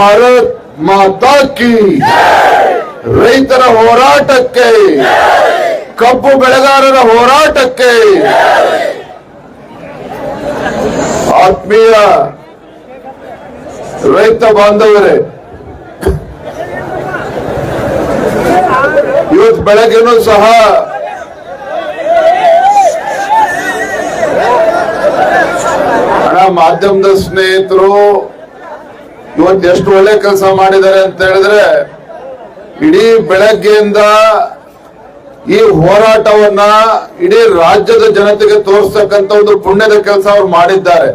ಭಾರತ್ ಮಾತಾ ಕಿ ರೈತರ ಹೋರಾಟಕ್ಕೆ ಕಬ್ಬು ಬೆಳೆಗಾರರ ಹೋರಾಟಕ್ಕೆ ಆತ್ಮೀಯ ರೈತ ಬಾಂಧವರೇ ಇವತ್ತು ಬೆಳಗ್ಗೆನೂ ಸಹ ಹಣ ಮಾಧ್ಯಮದ ಸ್ನೇಹಿತರು ಇವತ್ತು ಎಷ್ಟು ಒಳ್ಳೆ ಕೆಲಸ ಮಾಡಿದ್ದಾರೆ ಅಂತ ಹೇಳಿದ್ರೆ, ಇಡೀ ಬೆಳಗ್ಗೆಯಿಂದ ಈ ಹೋರಾಟವನ್ನ ಇಡೀ ರಾಜ್ಯದ ಜನತೆಗೆ ತೋರಿಸ್ತಕ್ಕಂತ ಒಂದು ಪುಣ್ಯದ ಕೆಲಸ ಅವ್ರು ಮಾಡಿದ್ದಾರೆ.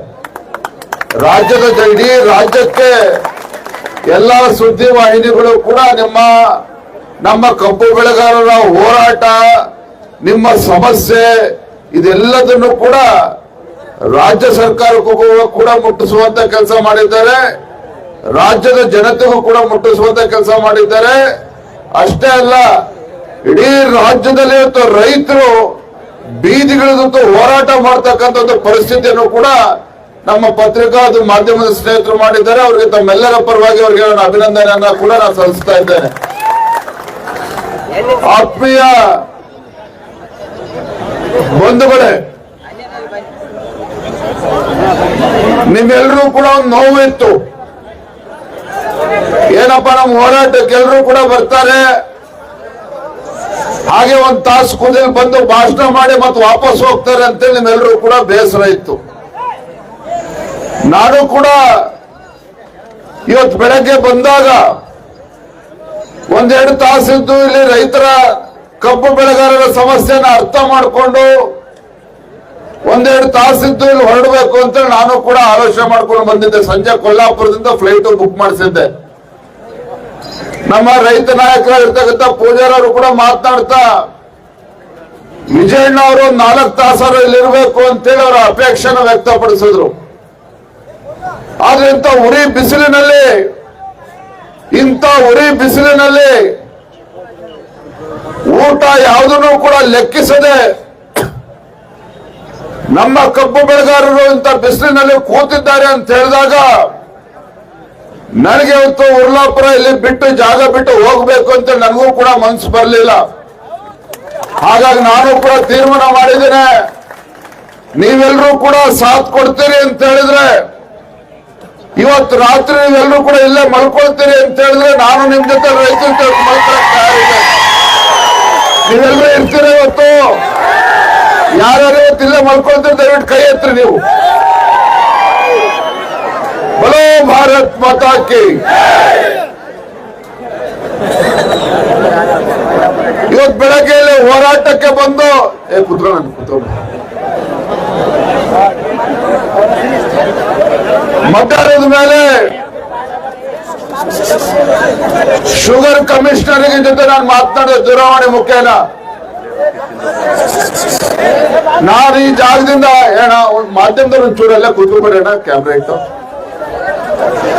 ರಾಜ್ಯದ ಇಡೀ ರಾಜ್ಯಕ್ಕೆ ಎಲ್ಲ ಸುದ್ದಿ ವಾಹಿನಿಗಳು ಕೂಡ ನಿಮ್ಮ, ನಮ್ಮ ಕಬ್ಬು ಬೆಳೆಗಾರರ ಹೋರಾಟ, ನಿಮ್ಮ ಸಮಸ್ಯೆ, ಇದೆಲ್ಲದನ್ನು ಕೂಡ ರಾಜ್ಯ ಸರ್ಕಾರಕ್ಕೂ ಕೂಡ ಮುಟ್ಟಿಸುವಂತ ಕೆಲಸ ಮಾಡಿದ್ದಾರೆ. ರಾಜ್ಯದ ಜನತೆಗೂ ಕೂಡ ಮುಟ್ಟಿಸುವಂತ ಕೆಲಸ ಮಾಡಿದ್ದಾರೆ. ಅಷ್ಟೇ ಅಲ್ಲ, ಇಡೀ ರಾಜ್ಯದಲ್ಲಿ ಇವತ್ತು ರೈತರು ಬೀದಿಗಿಳಿದಂತೂ ಹೋರಾಟ ಮಾಡ್ತಕ್ಕಂಥ ಪರಿಸ್ಥಿತಿಯನ್ನು ಕೂಡ ನಮ್ಮ ಪತ್ರಿಕಾ ಮಾಧ್ಯಮದ ಸ್ನೇಹಿತರು ಮಾಡಿದ್ದಾರೆ. ಅವರಿಗೆ ತಮ್ಮೆಲ್ಲರ ಪರವಾಗಿ ಅವರಿಗೆ ನಾನು ಅಭಿನಂದನೆಯನ್ನ ಕೂಡ ನಾನು ಸಲ್ಲಿಸ್ತಾ ಇದ್ದೇನೆ. ಆತ್ಮೀಯ ಬಂಧುಗಳೇ ನಿಮ್ಮೆಲ್ಲರೂ ಕೂಡ ಒಂದು ನೋವು ಇತ್ತು. ಏನಪ್ಪ ನಮ್ಮ ಹೋರಾಟಕ್ಕೆ ಎಲ್ಲರೂ ಕೂಡ ಬರ್ತಾರೆ? ಹಾಗೆ ಒಂದ್ ತಾಸು ಕುದಿಲ್ ಬಂದು ಭಾಷಣ ಮಾಡಿ ಮತ್ತೆ ವಾಪಸ್ ಹೋಗ್ತಾರೆ ಅಂತೇಳಿ ನಿಮ್ಮೆಲ್ಲರೂ ಕೂಡ ಬೇಸರ ಇತ್ತು. ನಾನು ಕೂಡ ಇವತ್ತು ಬೆಳಗ್ಗೆ ಬಂದಾಗ ಒಂದೆರಡು ತಾಸಿದ್ದು ಇಲ್ಲಿ ರೈತರ ಕಬ್ಬು ಬೆಳೆಗಾರರ ಸಮಸ್ಯೆನ ಅರ್ಥ ಮಾಡಿಕೊಂಡು ಒಂದೆರಡು ತಾಸಿದ್ದು ಇಲ್ಲಿ ಹೊರಡಬೇಕು ಅಂತ ನಾನು ಕೂಡ ಆಲೋಚನೆ ಮಾಡ್ಕೊಂಡು ಬಂದಿದ್ದೆ. ಸಂಜೆ ಕೊಲ್ಲಾಪುರದಿಂದ ಫ್ಲೈಟ್ ಬುಕ್ ಮಾಡಿಸಿದ್ದೆ. ನಮ್ಮ ರೈತ ನಾಯಕರಾಗಿರ್ತಕ್ಕಂಥ ಪೂಜಾರವರು ಕೂಡ ಮಾತನಾಡ್ತಾ, ವಿಜಯಣ್ಣ ಅವರು ನಾಲ್ಕು ತಾಸಾರು ಇಲ್ಲಿರ್ಬೇಕು ಅಂತೇಳಿ ಅವರ ಅಪೇಕ್ಷೆನ ವ್ಯಕ್ತಪಡಿಸಿದ್ರು. ಆದ್ರೆ ಇಂಥ ಉರಿ ಬಿಸಿಲಿನಲ್ಲಿ, ಇಂಥ ಉರಿ ಬಿಸಿಲಿನಲ್ಲಿ ಊಟ ಯಾವುದನ್ನು ಕೂಡ ಲೆಕ್ಕಿಸದೆ ನಮ್ಮ ಕಬ್ಬು ಬೆಳೆಗಾರರು ಇಂಥ ಬಿಸಿಲಿನಲ್ಲಿ ಕೂತಿದ್ದಾರೆ ಅಂತ ಹೇಳಿದಾಗ ನನಗೆ ಇವತ್ತು ಉರ್ಲಾಪುರ ಇಲ್ಲಿ ಬಿಟ್ಟು ಜಾಗ ಬಿಟ್ಟು ಹೋಗ್ಬೇಕು ಅಂತ ನನಗೂ ಕೂಡ ಮನ್ಸು ಬರಲಿಲ್ಲ. ಹಾಗಾಗಿ ನಾನು ಕೂಡ ತೀರ್ಮಾನ ಮಾಡಿದ್ದೇನೆ. ನೀವೆಲ್ಲರೂ ಕೂಡ ಸಾಥ್ ಕೊಡ್ತೀರಿ ಅಂತ ಹೇಳಿದ್ರೆ, ಇವತ್ತು ರಾತ್ರಿ ನೀವೆಲ್ಲರೂ ಕೂಡ ಇಲ್ಲೇ ಮಲ್ಕೊಳ್ತೀರಿ ಅಂತ ಹೇಳಿದ್ರೆ ನಾನು ನಿಮ್ ಜೊತೆ ರೈತರ ನೀವೆಲ್ಲರೂ ಇರ್ತೀರಿ ಇವತ್ತು. ಯಾರ್ಯಾರು ತಿಲ್ಲ ಇಲ್ಲೇ ಮಲ್ಕೊಳ್ತೀರಿ ದಯವಿಟ್ಟು ಕೈ ಎತ್ರಿ ನೀವು. ಬಲೋ ಭಾರತ್ ಮಾತಾ ಕಿ. ಇವತ್ತು ಬೆಳಗ್ಗೆ ಹೋರಾಟಕ್ಕೆ ಬಂದು ಏ ಕುತ್ಕೊಳ್ಳ ಕುತ್ಕೊಂಡು ಮತದಾನದ ಮೇಲೆ ಶುಗರ್ ಕಮಿಷನರ್ ಜೊತೆ ನಾನು ಮಾತನಾಡಿದ ದೂರವಾಣಿ ಮುಖೇನ. ನಾನು ಈ ಜಾಗದಿಂದ ಏನ ಒಂದ್ ಮಾಧ್ಯಮದಲ್ಲಿ ಒಂಚೂರಲ್ಲೇ ಕೂತ್ಕೊಂಡ್ಬಿಡಿ ಅಣ್ಣ ಕ್ಯಾಮ್ರಾ ಇಟ್ಟು.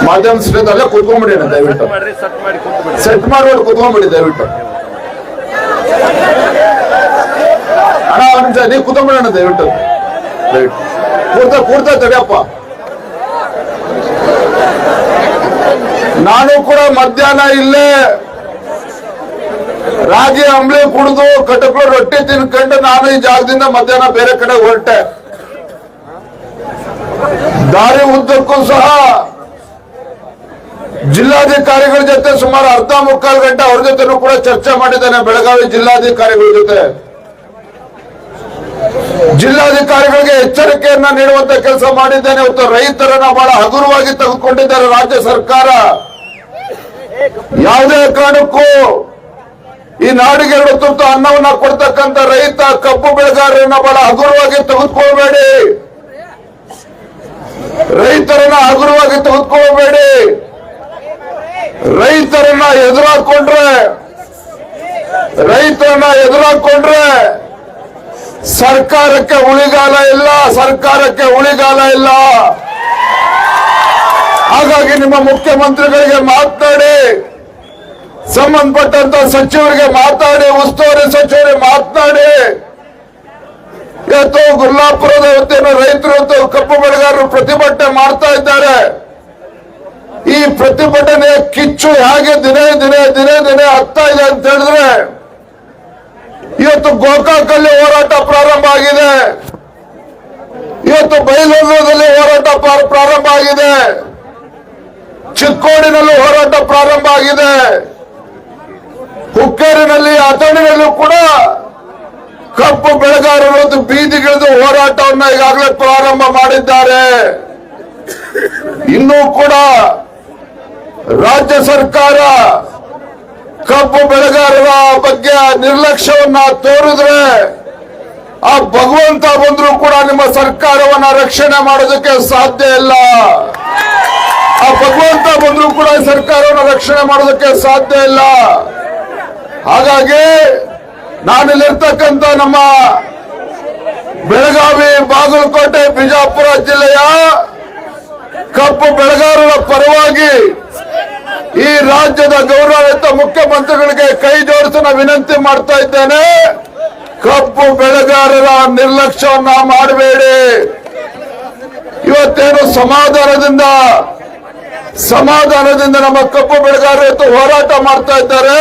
ಮಾಧ್ಯಮ ಸ್ನೇಹಿತ ಅಲ್ಲೇ ಕೂತ್ಕೊಂಡ್ಬಿಡಿ ಅಣ್ಣ ದಯವಿಟ್ಟು. ಸೆಟ್ ಮಾಡ್ಬಿಟ್ಟು ಕೂತ್ಕೊಂಡ್ಬಿಡಿ ದಯವಿಟ್ಟು. ಅಣ್ಣ ನಿಮಿಷ ನೀವು ಕೂತ್ಕೊಂಡ್ಬಿಡಿ ಅಣ್ಣ ದಯವಿಟ್ಟು. ದಯವಿಟ್ಟು. ಕೂರ್ತಾ ಕೂರ್ತಾ ತಡಿಯಪ್ಪ. ನಾನು ಕೂಡ ಮಧ್ಯಾಹ್ನ ಇಲ್ಲೇ ರಾಗಿ ಅಂಬ್ಲಿ ಕುಡಿದು ಕಟಕ್ಳು ರೊಟ್ಟಿ ತಿನ್ಕೊಂಡು ನಾನು ಈ ಜಾಗದಿಂದ ಮಧ್ಯಾಹ್ನ ಬೇರೆ ಕಡೆ ಹೊರಟೆ. ದಾರಿ ಉದ್ದಕ್ಕೂ ಸಹ ಜಿಲ್ಲಾಧಿಕಾರಿಗಳ ಜೊತೆ ಸುಮಾರು ಅರ್ಧ ಮುಕ್ಕಾಲು ಗಂಟೆ ಅವ್ರ ಜೊತೆನೂ ಕೂಡ ಚರ್ಚೆ ಮಾಡಿದ್ದೇನೆ ಬೆಳಗಾವಿ ಜಿಲ್ಲಾಧಿಕಾರಿಗಳ ಜೊತೆ. ಜಿಲ್ಲಾಧಿಕಾರಿಗಳಿಗೆ ಎಚ್ಚರಿಕೆಯನ್ನ ನೀಡುವಂತ ಕೆಲಸ ಮಾಡಿದ್ದೇನೆ. ಇವತ್ತು ರೈತರನ್ನ ಬಹಳ ಹಗುರವಾಗಿ ತೆಗೆದುಕೊಂಡಿದ್ದಾರೆ ರಾಜ್ಯ ಸರ್ಕಾರ. ಯಾವುದೇ ಕಾರಣಕ್ಕೂ ಈ ನಾಡಿಗೆ ಎರಡು ತುರ್ತು ಅನ್ನವನ್ನ ಕೊಡ್ತಕ್ಕಂತ ರೈತ ಕಬ್ಬು ಬೆಳೆಗಾರರನ್ನ ಬಹಳ ಹಗುರವಾಗಿ ತೆಗೆದುಕೊಳ್ಬೇಡಿ. ರೈತರನ್ನ ಹಗುರವಾಗಿ ತೆಗೆದುಕೊಳ್ಬೇಡಿ. ರೈತರನ್ನ ಎದುರಾಕೊಂಡ್ರೆ ರೈತರನ್ನ ಎದುರಾಕೊಂಡ್ರೆ ಸರ್ಕಾರಕ್ಕೆ ಉಳಿಗಾಲ ಇಲ್ಲ, ಸರ್ಕಾರಕ್ಕೆ ಉಳಿಗಾಲ ಇಲ್ಲ. ಹಾಗಾಗಿ ನಿಮ್ಮ ಮುಖ್ಯಮಂತ್ರಿಗಳಿಗೆ ಮಾತನಾಡಿ ಸಂಬಂಧಪಟ್ಟಂತ ಸಚಿವರಿಗೆ ಮಾತಾಡಿ ಉಸ್ತುವಾರಿ ಸಚಿವರಿಗೆ ಮಾತನಾಡಿ. ಇವತ್ತು ಗುರ್ಲಾಪುರದ ವತಿಯನ್ನು ರೈತರು ಕಪ್ಪು ಬೆಳೆಗಾರರು ಪ್ರತಿಭಟನೆ ಮಾಡ್ತಾ ಇದ್ದಾರೆ. ಈ ಪ್ರತಿಭಟನೆ ಕಿಚ್ಚು ಹೇಗೆ ದಿನೇ ದಿನೇ ದಿನೇ ದಿನೇ ಆಗ್ತಾ ಇದೆ ಅಂತ ಹೇಳಿದ್ರೆ, ಇವತ್ತು ಗೋಕಾಕಲ್ಲಿ ಹೋರಾಟ ಪ್ರಾರಂಭ ಆಗಿದೆ. ಇವತ್ತು ಬೈಲೂರಿನಲ್ಲಿ ಹೋರಾಟ ಪ್ರಾ- ಪ್ರಾರಂಭ ಆಗಿದೆ. ಚಿಕ್ಕೋಡಿನಲ್ಲೂ ಹೋರಾಟ ಪ್ರಾರಂಭ ಆಗಿದೆ. ಹುಕ್ಕೇರಿನಲ್ಲಿ ಅಥಣಿನಲ್ಲೂ ಕೂಡ ಕಬ್ಬು ಬೆಳೆಗಾರರು ಬೀದಿಗಿಳಿದು ಹೋರಾಟವನ್ನ ಈಗಾಗಲೇ ಪ್ರಾರಂಭ ಮಾಡಿದ್ದಾರೆ. ಇನ್ನೂ ಕೂಡ ರಾಜ್ಯ ಸರ್ಕಾರ ಕಬ್ಬು ಬೆಳೆಗಾರರ ಬಗ್ಗೆ ನಿರ್ಲಕ್ಷ್ಯವನ್ನ ತೋರಿದ್ರೆ ಆ ಭಗವಂತ ಬಂದರೂ ಕೂಡ ನಿಮ್ಮ ಸರ್ಕಾರವನ್ನ ರಕ್ಷಣೆ ಮಾಡೋದಕ್ಕೆ ಸಾಧ್ಯ ಇಲ್ಲ. ಆ ಭಗವಂತ ಬಂದರೂ ಕೂಡ ಸರ್ಕಾರವನ್ನ ರಕ್ಷಣೆ ಮಾಡೋದಕ್ಕೆ ಸಾಧ್ಯ ಇಲ್ಲ. ಹಾಗಾಗಿ ನಾನಿಲ್ಲಿರ್ತಕ್ಕಂಥ ನಮ್ಮ ಬೆಳಗಾವಿ ಬಾಗಲಕೋಟೆ, ಬಿಜಾಪುರ ಜಿಲ್ಲೆಯ ಕಪ್ಪು ಬೆಳೆಗಾರರ ಪರವಾಗಿ ಈ ರಾಜ್ಯದ ಗೌರವಯುತ ಮುಖ್ಯಮಂತ್ರಿಗಳಿಗೆ ಕೈ ಜೋಡಿಸಲು ವಿನಂತಿ ಮಾಡ್ತಾ ಇದ್ದೇನೆ. ಕಪ್ಪು ಬೆಳೆಗಾರರ ನಿರ್ಲಕ್ಷ್ಯವನ್ನ ಮಾಡಬೇಡಿ. ಇವತ್ತೇನು ಸಮಾಧಾನದಿಂದ ಸಮಾಧಾನದಿಂದ ನಮ್ಮ ಕಪ್ಪು ಬೆಳೆಗಾರರು ಹೋರಾಟ ಮಾಡ್ತಾ ಇದ್ದಾರೆ.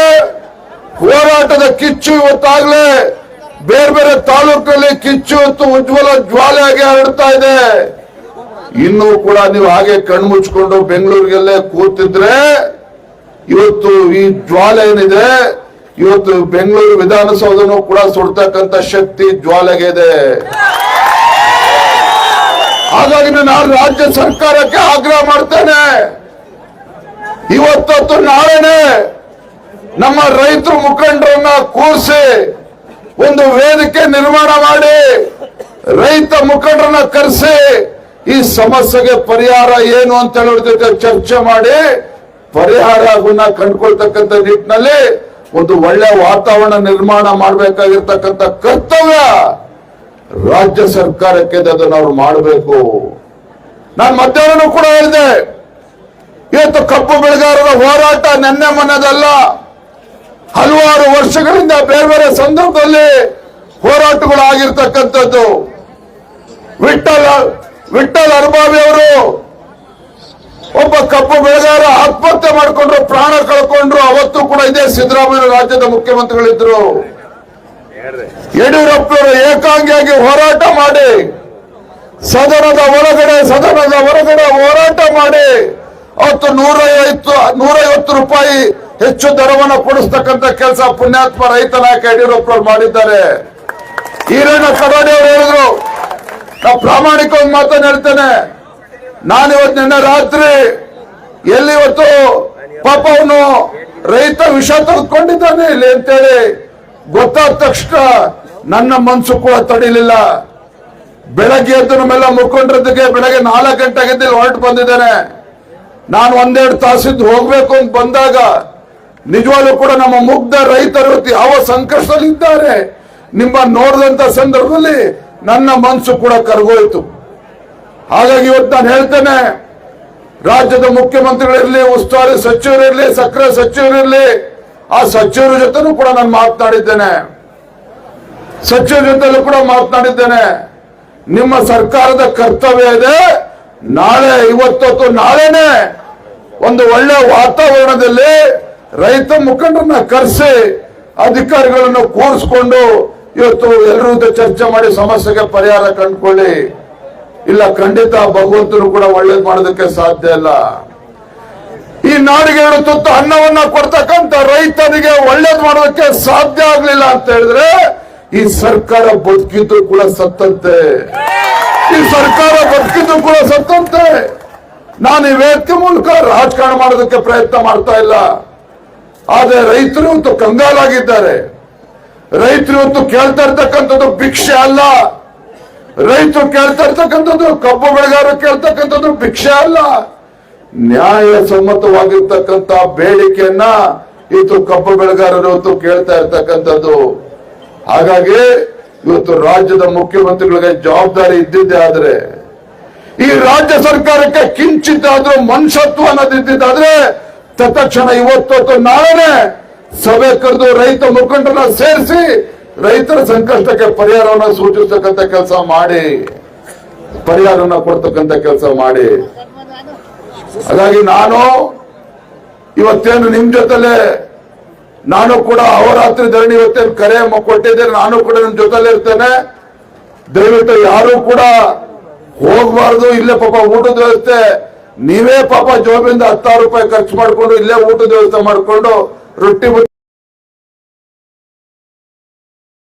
ಹೋರಾಟದ ಕಿಚ್ಚು ಇವತ್ತಾಗ್ಲೇ ಬೇರೆ ಬೇರೆ ತಾಲೂಕಲ್ಲಿ ಕಿಚ್ಚು ಇವತ್ತು ಉಜ್ವಲ ಜ್ವಾಲೆಯಾಗಿ ಹರಡ್ತಾ ಇದೆ. ಇನ್ನೂ ಕೂಡ ನೀವು ಹಾಗೆ ಕಣ್ಮುಚ್ಕೊಂಡು ಬೆಂಗಳೂರಿಗೆಲ್ಲೇ ಕೂತಿದ್ರೆ ಇವತ್ತು ಈ ಜ್ವಾಲೆ ಏನಿದೆ, ಇವತ್ತು ಬೆಂಗಳೂರು ವಿಧಾನಸೌಧನೂ ಕೂಡ ಸುಡ್ತಕ್ಕಂತ ಶಕ್ತಿ ಜ್ವಾಲೆಗೆ ಇದೆ. ಹಾಗಾಗಿ ನಾನು ರಾಜ್ಯ ಸರ್ಕಾರಕ್ಕೆ ಆಗ್ರಹ ಮಾಡ್ತೇನೆ. ಇವತ್ತು ನಾಳೆನೆ ನಮ್ಮ ರೈತರು ಮುಖಂಡರನ್ನ ಕೂರಿಸಿ ಒಂದು ವೇದಿಕೆ ನಿರ್ಮಾಣ ಮಾಡಿ ರೈತ ಮುಖಂಡರನ್ನ ಕರೆಸಿ ಈ ಸಮಸ್ಯೆಗೆ ಪರಿಹಾರ ಏನು ಅಂತ ಹೇಳೋದ್ರ ಜೊತೆ ಚರ್ಚೆ ಮಾಡಿ ಪರಿಹಾರ ಗುಣ ಕಂಡುಕೊಳ್ತಕ್ಕಂಥ ನಿಟ್ಟಿನಲ್ಲಿ ಒಂದು ಒಳ್ಳೆ ವಾತಾವರಣ ನಿರ್ಮಾಣ ಮಾಡಬೇಕಾಗಿರ್ತಕ್ಕಂಥ ಕರ್ತವ್ಯ ರಾಜ್ಯ ಸರ್ಕಾರಕ್ಕೆ ಅದನ್ನು ಅವ್ರು ಮಾಡಬೇಕು. ನಾನು ಮಧ್ಯಾಹ್ನ ಕೂಡ ಹೇಳಿದೆ. ಇವತ್ತು ಕಪ್ಪು ಬೆಳೆಗಾರರ ಹೋರಾಟ ನೆನ್ನೆ ಮೊನ್ನೆದಲ್ಲ. ಹಲವಾರು ವರ್ಷಗಳಿಂದ ಬೇರೆ ಬೇರೆ ಸಂದರ್ಭದಲ್ಲಿ ಹೋರಾಟಗಳು ಆಗಿರ್ತಕ್ಕಂಥದ್ದು ವಿಠಲ್ ವಿಠಲ್ ಅರ್ಬಾವಿ ಅವರು ಒಬ್ಬ ಕಪ್ಪು ಬೆಳೆಗಾರ ಆತ್ಮಹತ್ಯೆ ಮಾಡಿಕೊಂಡ್ರು, ಪ್ರಾಣ ಕಳ್ಕೊಂಡ್ರು, ಅವತ್ತು ಕೂಡ ಇದೇ ಸಿದ್ದರಾಮಯ್ಯ ರಾಜ್ಯದ ಮುಖ್ಯಮಂತ್ರಿಗಳಿದ್ರು. ಯಡಿಯೂರಪ್ಪರು ಏಕಾಂಗಿಯಾಗಿ ಹೋರಾಟ ಮಾಡಿ, ಸದನದ ಒಳಗಡೆ, ಸದನದ ಹೊರಗಡೆ ಹೋರಾಟ ಮಾಡಿ ಅವತ್ತು ನೂರೈವತ್ತು ನೂರೈವತ್ತು ರೂಪಾಯಿ ಹೆಚ್ಚು ದರವನ್ನು ಕೊಡಿಸ್ತಕ್ಕಂಥ ಕೆಲಸ ಪುಣ್ಯಾತ್ಮ ರೈತ ನಾಯಕ ಯಡಿಯೂರಪ್ಪನವರು ಮಾಡಿದ್ದಾರೆ. ಈರಣ್ಣ ಕಡಾಡಿ ಅವರು ಹೇಳಿದ್ರು. ನಾ ಪ್ರಾಮಾಣಿಕವಾಗಿ ಮಾತನಾಡ್ತೇನೆ ನಾನಿವತ್ತು ನಿನ್ನೆ ರಾತ್ರಿ ಎಲ್ಲಿವತ್ತು ಪಾಪ ಅವನು ರೈತ ವಿಷ ತೆಗೆದುಕೊಂಡಿದ್ದಾನೆ ಇಲ್ಲಿ ಅಂತೇಳಿ ಗೊತ್ತಾದ ತಕ್ಷಣ ನನ್ನ ಮನ್ಸು ಕೂಡ ತಡಿಲಿಲ್ಲ. ಬೆಳಗ್ಗೆ ಎದ್ದು ನಮ್ಮೆಲ್ಲ ಮುಖಂಡರದಕ್ಕೆ ಬೆಳಗ್ಗೆ ನಾಲ್ಕು ಗಂಟೆಗೆ ಹೊರಟು ಬಂದಿದ್ದೇನೆ. ನಾನು ಒಂದೆರಡು ತಾಸಿದ್ದು ಹೋಗ್ಬೇಕು ಅಂತ ಬಂದಾಗ ನಿಜವಾಗ್ಲೂ ಕೂಡ ನಮ್ಮ ಮುಗ್ಧ ರೈತರು ಯಾವ ಸಂಕಷ್ಟದಲ್ಲಿದ್ದಾರೆ. ನಿಮ್ಮ ನೋಡಿದಂತ ಸಂದರ್ಭದಲ್ಲಿ ನನ್ನ ಮನಸ್ಸು ಕೂಡ ಕರಗೋಯ್ತು. ಹಾಗಾಗಿ ಇವತ್ತು ನಾನು ಹೇಳ್ತೇನೆ, ರಾಜ್ಯದ ಮುಖ್ಯಮಂತ್ರಿಗಳಿರಲಿ, ಉಸ್ತುವಾರಿ ಸಚಿವರಿರಲಿ ಸಕ್ಕರೆ ಸಚಿವರಿರಲಿ, ಆ ಸಚಿವರ ಜೊತೆನೂ ಕೂಡ ನಾನು ಮಾತನಾಡಿದ್ದೇನೆ. ಸಚಿವರ ಜೊತೆಲೂ ಕೂಡ ಮಾತನಾಡಿದ್ದೇನೆ. ನಿಮ್ಮ ಸರ್ಕಾರದ ಕರ್ತವ್ಯ ಇದೆ. ನಾಳೆ ಇವತ್ತು ನಾಳೆನೆ ಒಂದು ಒಳ್ಳೆ ವಾತಾವರಣದಲ್ಲಿ ರೈತ ಮುಖಂಡರನ್ನ ಕರೆಸಿ ಅಧಿಕಾರಿಗಳನ್ನು ಕೂರಿಸ್ಕೊಂಡು ಇವತ್ತು ಎಲ್ಲರೂ ಚರ್ಚೆ ಮಾಡಿ ಸಮಸ್ಯೆಗೆ ಪರಿಹಾರ ಕಂಡುಕೊಳ್ಳಿ. ಇಲ್ಲ, ಖಂಡಿತ ಭಗವಂತರು ಕೂಡ ಒಳ್ಳೇದು ಮಾಡೋದಕ್ಕೆ ಸಾಧ್ಯ ಇಲ್ಲ. ಈ ನಾಡಿಗೆ ಎರಡು ತುತ್ತು ಅನ್ನವನ್ನ ಕೊಡ್ತಕ್ಕಂತ ರೈತನಿಗೆ ಒಳ್ಳೇದು ಮಾಡೋದಕ್ಕೆ ಸಾಧ್ಯ ಆಗ್ಲಿಲ್ಲ ಅಂತ ಹೇಳಿದ್ರೆ ಈ ಸರ್ಕಾರ ಬದುಕಿದ್ರು ಕೂಡ ಸತ್ತಂತೆ. ಈ ಸರ್ಕಾರ ಬದುಕಿದ್ರು ಕೂಡ ಸತ್ತಂತೆ. ನಾನು ಈ ಮೂಲಕ ರಾಜಕಾರಣ ಮಾಡೋದಕ್ಕೆ ಪ್ರಯತ್ನ ಮಾಡ್ತಾ ಇಲ್ಲ. ಆದ್ರೆ ರೈತರು ಇವತ್ತು ಕಂಗಾಲಾಗಿದ್ದಾರೆ. ರೈತರು ಇವತ್ತು ಕೇಳ್ತಾ ಇರ್ತಕ್ಕಂಥದ್ದು ಭಿಕ್ಷೆ ಅಲ್ಲ. ರೈತರು ಕೇಳ್ತಾ ಇರ್ತಕ್ಕಂಥದ್ದು ಕಬ್ಬು ಬೆಳೆಗಾರರು ಕೇಳ್ತಕ್ಕಂಥದ್ದು ಭಿಕ್ಷೆ ಅಲ್ಲ. ನ್ಯಾಯ ಸಮ್ಮತವಾಗಿರ್ತಕ್ಕಂಥ ಬೇಡಿಕೆಯನ್ನ ಇವತ್ತು ಕಬ್ಬು ಬೆಳೆಗಾರರು ಇವತ್ತು ಕೇಳ್ತಾ ಇರ್ತಕ್ಕಂಥದ್ದು. ಹಾಗಾಗಿ ಇವತ್ತು ರಾಜ್ಯದ ಮುಖ್ಯಮಂತ್ರಿಗಳಿಗೆ ಜವಾಬ್ದಾರಿ ಇದ್ದಿದ್ದೇ ಆದ್ರೆ, ಈ ರಾಜ್ಯ ಸರ್ಕಾರಕ್ಕೆ ಕಿಂಚಿತ್ತಾದ್ರೂ ಮನುಷ್ಯತ್ವ ಅನ್ನೋದಿದ್ದಾದ್ರೆ ತತ್ಕ್ಷಣ ಇವತ್ತೊತ್ತು ನಾಳೆನೆ ಸಭೆ ಕರೆದು ರೈತ ಮುಖಂಡರನ್ನ ಸೇರಿಸಿ ರೈತರ ಸಂಕಷ್ಟಕ್ಕೆ ಪರಿಹಾರವನ್ನ ಸೂಚಿಸತಕ್ಕಂತ ಕೆಲಸ ಮಾಡಿ, ಪರಿಹಾರವನ್ನ ಕೊಡ್ತಕ್ಕಂಥ ಕೆಲಸ ಮಾಡಿ. ಹಾಗಾಗಿ ನಾನು ಇವತ್ತೇನು ನಿಮ್ ಜೊತೆಲೆ ನಾನು ಕೂಡ ಅವರಾತ್ರಿ ಧರಣಿ ಇವತ್ತೇನು ಕರೆ ಕೊಟ್ಟಿದ್ದೇನೆ, ನಾನು ಕೂಡ ನಿಮ್ ಜೊತೆಲೆ ಇರ್ತೇನೆ. ದಯವಿಟ್ಟು ಯಾರು ಕೂಡ ಹೋಗಬಾರ್ದು, ಇಲ್ಲೇ ಪಾಪ ಊಟದ ವ್ಯವಸ್ಥೆ ನೀವೇ ಪಾಪ ಜೋಬಿಂದ ಹತ್ತಾರು ರೂಪಾಯಿ ಖರ್ಚು ಮಾಡಿಕೊಂಡು ಇಲ್ಲೇ ಊಟದ ವ್ಯವಸ್ಥೆ ಮಾಡಿಕೊಂಡು ರೊಟ್ಟಿ